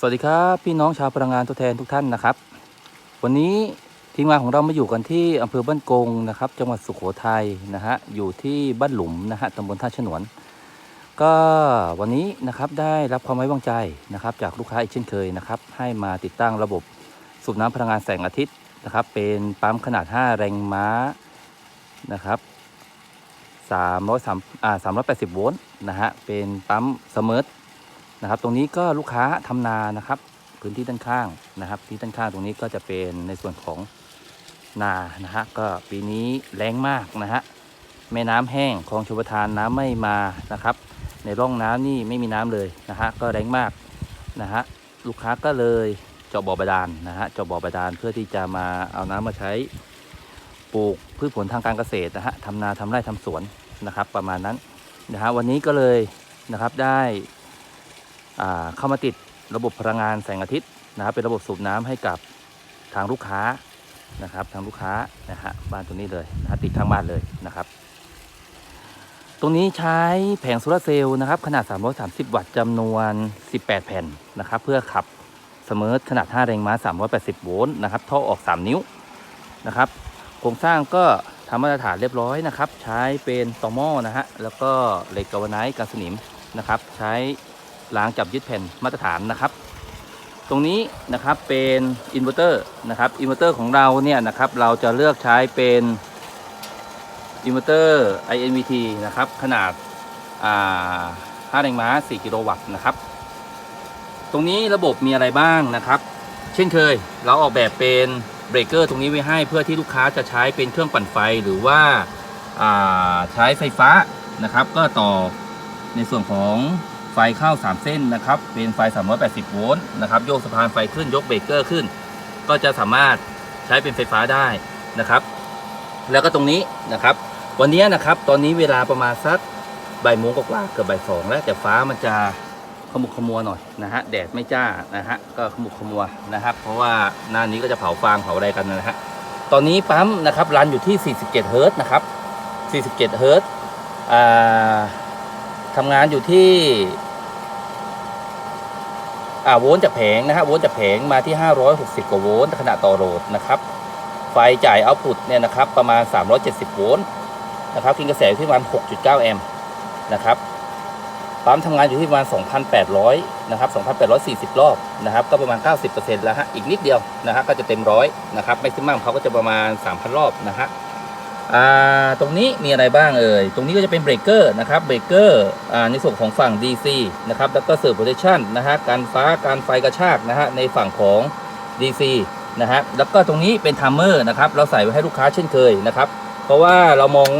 สวัสดีครับพี่น้องชาวพลังงานตัวแทนทุกท่านนะครับ วันนี้ทีมงานของเรามาอยู่กันที่อำเภอบ้านกงนะครับ จังหวัดสุโขทัยนะฮะอยู่ที่บ้านหลุมนะฮะตำบลท่าฉนวน ก็วันนี้นะครับได้รับความไว้วางใจนะครับ จากลูกค้าอีกเช่นเคยนะครับ ให้มาติดตั้งระบบสูบน้ำพลังงานแสงอาทิตย์นะครับ เป็นปั๊มขนาด 5 แรงม้านะครับ303อ่า380 โวลต์นะฮะเป็นปั๊มเสมอ นะครับ ตรงนี้ก็ลูกค้าทำนานะครับ พื้นที่ด้านข้างนะครับ ที่ด้านข้างตรงนี้ก็จะเป็นในส่วนของนานะฮะก็ปีนี้แรงมากนะฮะแม่น้ำแห้งคลองชลประทานน้ำไม่มานะครับ ในร่องน้ำนี่ไม่มีน้ำเลยนะฮะก็แรงมากนะฮะลูกค้าก็เลยเจาะบ่อบาดาลนะฮะเจาะบ่อบาดาลเพื่อที่จะมาเอาน้ำมาใช้ปลูกพืชผลทางการเกษตรนะฮะทำนาทำไร่ทำสวนนะครับ ประมาณนั้นนะฮะวันนี้ก็เลยนะครับได้ เข้ามาติดระบบพลังงานแสงอาทิตย์นะครับ เป็นระบบสูบน้ำให้กับทางลูกค้านะครับ ทางลูกค้านะฮะบ้านตัวนี้เลยนะติดทางบ้านเลยนะครับ ตรงนี้ใช้แผงโซลาร์เซลล์นะครับ ขนาด 330 วัตต์จำนวน 18 แผ่นนะครับ เพื่อขับเสมอขนาด 5 แรงม้า 380 โวลต์นะครับท่อออก 3 นิ้วนะครับโครงสร้างก็ทำมาตรฐานเรียบร้อยนะครับ ใช้เป็นตอหม้อนะฮะแล้วก็เหล็กกาวไนท์กันสนิมนะครับ ใช้ ล้างจับยึดแผ่นมาตรฐานนะครับ ตรงนี้นะครับเป็นอินเวอร์เตอร์นะครับอินเวอร์เตอร์ของเราเนี่ยนะครับเราจะเลือกใช้เป็นอินเวอร์เตอร์ INVT นะครับขนาดอ่า5แรงม้า 4 กิโลวัตต์นะครับ ตรงนี้ระบบมีอะไรบ้างนะครับ เช่นเคย เราออกแบบเป็นเบรกเกอร์ตรงนี้ไว้ให้เพื่อที่ลูกค้าจะใช้เป็นเครื่องปั่นไฟหรือว่าาใช้ไฟฟ้านะครับ ก็ต่อในส่วนของ ฟเข้า 3 เส้นนะครับ เป็นไฟ 380 โวลต์นะครับ โยกสะพานไฟขึ้น ยกเบรกเกอร์ขึ้น ก็จะสามารถใช้เป็นไฟฟ้าได้นะครับ แล้วก็ตรงนี้นะครับ วันนี้นะครับ ตอนนี้เวลาประมาณสักบ่ายโมงกว่าเกือบบ่ายสองแล้วแต่ฟ้ามันจะขมุกขมัวหน่อยนะฮะ แดดไม่จ้านะฮะ ก็ขมุกขมัวนะครับ เพราะว่าหน้านี้ก็จะเผาฟางเผาอะไรกันนะฮะ ตอนนี้ปั๊มนะครับรันอยู่ที่ 47 เฮิร์ตนะครับ 47 เฮิร์ตอ่าทำงานอยู่ที่ อ่าโวลต์จากแผงนะฮะโวลต์จากแผงมาที่ 560 กว่าโวลต์ขณะต่อโหลดนะครับไฟจ่ายเอาพุตเนี่ยนะครับประมาณ 370 โวลต์นะครับกินกระแสที่ประมาณ 6.9 แอมป์นะครับปั๊มทำงานอยู่ที่ประมาณ 2,800 นะครับ 2,840 รอบนะครับ ก็ประมาณ 90%แล้วฮะ อีกนิดเดียวนะฮะ ก็จะเต็มร้อยนะครับ แม็กซิมัมเขาก็จะประมาณ 3,000 รอบนะฮะ ตรงนี้มีอะไรบ้างเอ่ย ตรงนี้ก็จะเป็นเบรกเกอร์นะครับ เบรกเกอร์อ่าในส่วนของฝั่ง DC นะครับ แล้วก็เซิร์ฟโปรเทชันนะฮะ การฟ้า การไฟกระชากนะฮะ ในฝั่งของ DC นะฮะ แล้วก็ตรงนี้เป็นทัมเมอร์นะครับ เราใส่ไว้ให้ลูกค้าเช่นเคยนะครับ เพราะว่าเรามอง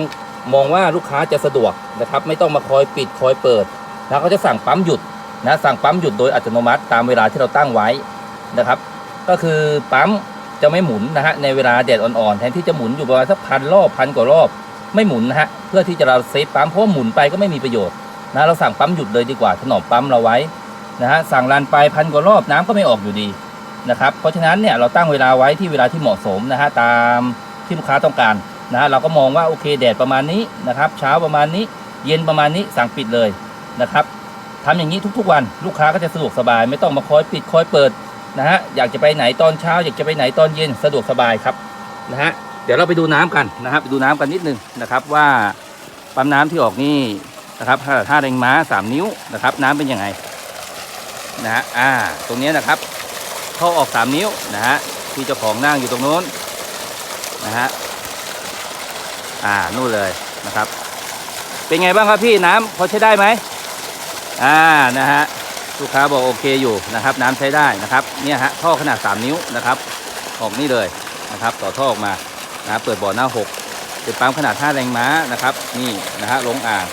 มองว่าลูกค้าจะสะดวกนะครับ ไม่ต้องมาคอยปิดคอยเปิดนะเขาจะสั่งปั๊มหยุดนะ สั่งปั๊มหยุดโดยอัตโนมัติตามเวลาที่เราตั้งไว้นะครับ ก็คือปั๊ม จะไม่หมุนนะฮะในเวลาแดดอ่อนๆแทนที่จะหมุนอยู่ประมาณสักพันรอบพันกว่ารอบ ไม่หมุนนะฮะเพื่อที่จะเราเซฟปั๊มเพราะหมุนไปก็ไม่มีประโยชน์นะเราสั่งปั๊มหยุดเลยดีกว่าถนอมปั๊มเราไว้นะฮะสั่งรันไปพันกว่ารอบน้ำก็ไม่ออกอยู่ดีนะครับเพราะฉะนั้นเนี่ยเราตั้งเวลาไว้ที่เวลาที่เหมาะสมนะฮะตามที่ลูกค้าต้องการนะฮะเราก็มองว่าโอเคแดดประมาณนี้นะครับเช้าประมาณนี้เย็นประมาณนี้สั่งปิดเลยนะครับทำอย่างนี้ทุกๆวันลูกค้าก็จะสะดวกสบาย ไม่ต้องมาคอยปิดคอยเปิด นะฮะอยากจะไปไหนตอนเช้า อยากจะไปไหนตอนเย็นสะดวกสบายครับนะฮะเดี๋ยวเราไปดูน้ำกันนะครับไปดูน้ำกันนิดนึงนะครับว่าปั๊มน้ำที่ออกนี่นะครับห้าแรงม้าสามนิ้วนะครับ น้ำเป็นยังไงนะฮะอ่าตรงนี้นะครับท่อออกสามนิ้วนะฮะที่เจ้าของนั่งอยู่ตรงโน้นนะฮะอ่านู่นเลยนะครับ เป็นไงบ้างครับพี่น้ำพอใช้ได้ไหมอ่านะฮะ ลูกค้าบอกโอเคอยู่นะครับ น้ำใช้ได้นะครับเนี่ยฮะท่อขนาด 3 นิ้วนะครับ ออกนี่เลยนะครับ ต่อท่อออกมานะครับเปิดบ่อหน้า 6 เป็นปั๊มขนาด 5 แรงม้านะครับ นี่นะฮะลงอ่าง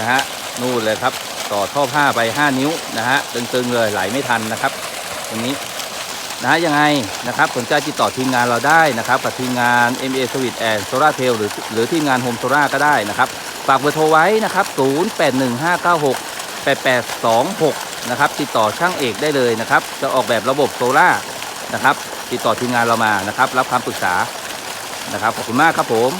นะฮะนู่นเลยครับ ต่อท่อผ้าไป 5 นิ้วนะฮะตึงๆเลยไหลไม่ทันนะครับ ตรงนี้นะฮะยังไงนะครับสนใจติดต่อทีมงานเราได้นะครับกับทีมงาน MA s w i t and Solar Tail หรือหรือทีมงาน Home Solar ก็ได้นะครับ ฝากเบอร์โทรไว้นะครับ 081596 8826 นะครับ ติดต่อช่างเอกได้เลยนะครับ จะออกแบบระบบโซล่านะครับ ติดต่อทีมงานเรามานะครับ รับคำปรึกษานะครับ ขอบคุณมากครับผม